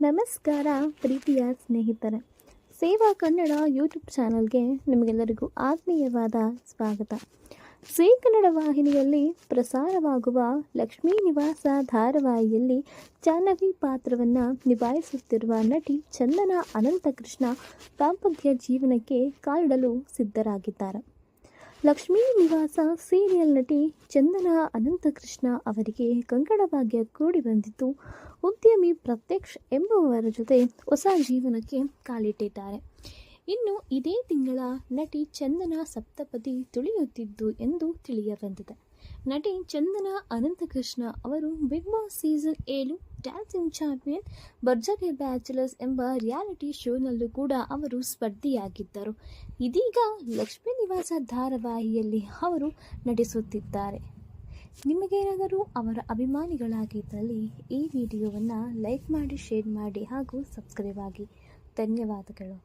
ನಮಸ್ಕಾರ, ಪ್ರೀತಿಯ ಸ್ನೇಹಿತರೆ. ಸೇವಾ ಕನ್ನಡ ಯೂಟ್ಯೂಬ್ ಚಾನಲ್ಗೆ ನಿಮಗೆಲ್ಲರಿಗೂ ಆತ್ಮೀಯವಾದ ಸ್ವಾಗತ. ಸೇ ಕನ್ನಡ ವಾಹಿನಿಯಲ್ಲಿ ಪ್ರಸಾರವಾಗುವ ಲಕ್ಷ್ಮೀ ನಿವಾಸ ಧಾರಾವಾಹಿಯಲ್ಲಿ ಜಾಹ್ನವಿ ಪಾತ್ರವನ್ನು ನಿಭಾಯಿಸುತ್ತಿರುವ ನಟಿ ಚಂದನ ಅನಂತಕೃಷ್ಣ, ದಾಂಪತ್ಯ ಜೀವನಕ್ಕೆ ಕಾಲಿಡಲು ಸಿದ್ಧರಾಗಿದ್ದಾರೆ. ಲಕ್ಷ್ಮೀ ನಿವಾಸ ಸೀರಿಯಲ್ ನಟಿ ಚಂದನ ಅನಂತಕೃಷ್ಣ ಅವರಿಗೆ ಕಂಕಣ ಭಾಗ್ಯ ಕೂಡಿ ಬಂದಿದ್ದು, ಉದ್ಯಮಿ ಪ್ರತ್ಯಕ್ಷ್ ಎಂಬುವವರ ಜೊತೆ ಹೊಸ ಜೀವನಕ್ಕೆ ಕಾಲಿಟ್ಟಿದ್ದಾರೆ. ಇನ್ನು ಇದೇ ತಿಂಗಳ ನಟಿ ಚಂದನ ಸಪ್ತಪದಿ ತುಳಿಯುತ್ತಿದ್ದು ಎಂದು ತಿಳಿಯಬಂದಿದೆ. ನಟಿ ಚಂದನ ಅನಂತಕೃಷ್ಣ ಅವರು ಬಿಗ್ ಬಾಸ್ ಸೀಸನ್ ಏಳು ಡ್ಯಾನ್ಸಿಂಗ್ ಚಾಂಪಿಯನ್ ಭರ್ಜರಿ ಬ್ಯಾಚುಲರ್ಸ್ ಎಂಬ ರಿಯಾಲಿಟಿ ಶೋನಲ್ಲೂ ಕೂಡ ಅವರು ಸ್ಪರ್ಧಿಯಾಗಿದ್ದರು. ಇದೀಗ ಲಕ್ಷ್ಮೀ ನಿವಾಸ ಧಾರಾವಾಹಿಯಲ್ಲಿ ಅವರು ನಟಿಸುತ್ತಿದ್ದಾರೆ. ನಿಮಗೇನಾದರೂ ಅವರ ಅಭಿಮಾನಿಗಳಾಗಿದ್ದಲ್ಲಿ ಈ ವಿಡಿಯೋವನ್ನು ಲೈಕ್ ಮಾಡಿ, ಶೇರ್ ಮಾಡಿ ಹಾಗೂ ಸಬ್ಸ್ಕ್ರೈಬ್ ಆಗಿ. ಧನ್ಯವಾದಗಳು.